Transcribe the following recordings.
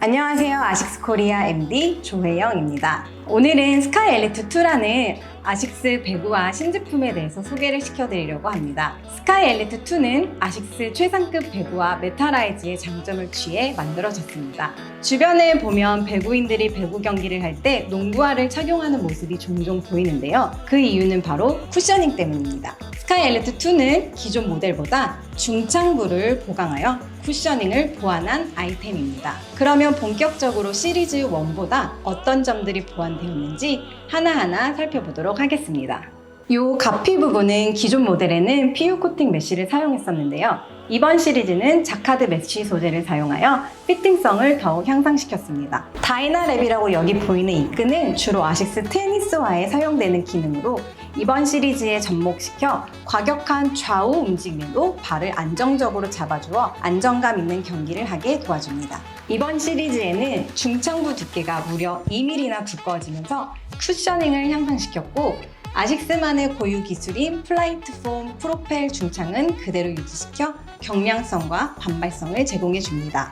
안녕하세요. 아식스 코리아 MD 조혜영입니다. 오늘은 스카이 엘리트 2라는 아식스 배구와 신제품에 대해서 소개를 시켜드리려고 합니다. 스카이 엘리트 2는 아식스 최상급 배구와 메탈라이즈의 장점을 취해 만들어졌습니다. 주변에 보면 배구인들이 배구 경기를 할 때 농구화를 착용하는 모습이 종종 보이는데요. 그 이유는 바로 쿠셔닝 때문입니다. 스카이 엘리트 2는 기존 모델보다 중창부를 보강하여 쿠셔닝을 보완한 아이템입니다. 그러면 본격적으로 시리즈 1보다 어떤 점들이 보완되었는지 하나하나 살펴보도록 하겠습니다. 이 가피 부분은 기존 모델에는 PU 코팅 메쉬를 사용했었는데요. 이번 시리즈는 자카드 메쉬 소재를 사용하여 피팅성을 더욱 향상시켰습니다. 다이나랩이라고 여기 보이는 이 끈은 주로 아식스 테니스화에 사용되는 기능으로 이번 시리즈에 접목시켜 과격한 좌우 움직임으로 발을 안정적으로 잡아주어 안정감 있는 경기를 하게 도와줍니다. 이번 시리즈에는 중창부 두께가 무려 2mm나 두꺼워지면서 쿠셔닝을 향상시켰고 아식스만의 고유 기술인 플라이트 폼 프로펠 중창은 그대로 유지시켜 경량성과 반발성을 제공해 줍니다.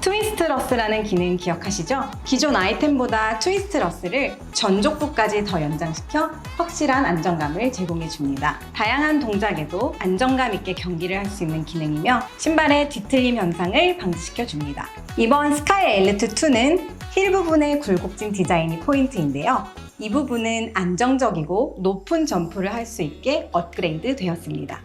트위스트 러스라는 기능 기억하시죠? 기존 아이템보다 트위스트 러스를 전족부까지 더 연장시켜 확실한 안정감을 제공해 줍니다. 다양한 동작에도 안정감 있게 경기를 할 수 있는 기능이며 신발의 뒤틀림 현상을 방지시켜 줍니다. 이번 스카이 엘리트 2는 힐 부분의 굴곡진 디자인이 포인트인데요. 이 부분은 안정적이고 높은 점프를 할 수 있게 업그레이드 되었습니다.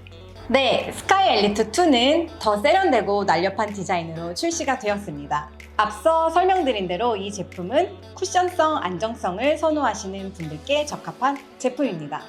네, 스카이 엘리트 2는 더 세련되고 날렵한 디자인으로 출시가 되었습니다. 앞서 설명드린 대로 이 제품은 쿠션성, 안정성을 선호하시는 분들께 적합한 제품입니다.